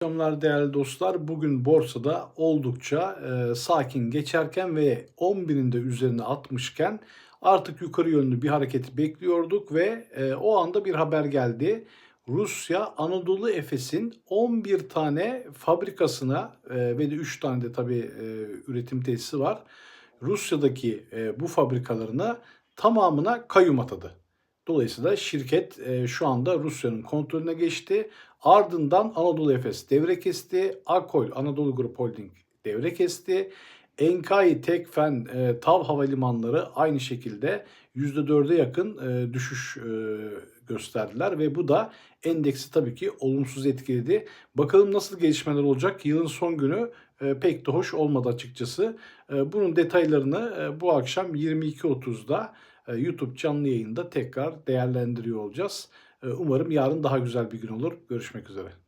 akşamlar değerli dostlar. Bugün borsada oldukça e, sakin geçerken ve 11'in de üzerine atmışken artık yukarı yönlü bir hareketi bekliyorduk ve e, o anda bir haber geldi. Rusya Anadolu Efes'in 11 tane fabrikasına e, ve de 3 tane de tabii e, üretim tesisi var. Rusya'daki e, bu fabrikalarına tamamına kayyum atadı. Dolayısıyla şirket e, şu anda Rusya'nın kontrolüne geçti. Ardından Anadolu Efes devre kesti. Akol Anadolu Grup Holding devre kesti. Enkai, Tekfen, e, TAV havalimanları aynı şekilde %4'e yakın e, düşüş e, gösterdiler ve bu da endeksi tabii ki olumsuz etkiledi. Bakalım nasıl gelişmeler olacak? Yılın son günü e, pek de hoş olmadı açıkçası. E, bunun detaylarını e, bu akşam 22.30'da e, YouTube canlı yayında tekrar değerlendiriyor olacağız. E, Umarım yarın daha güzel bir gün olur. Görüşmek üzere.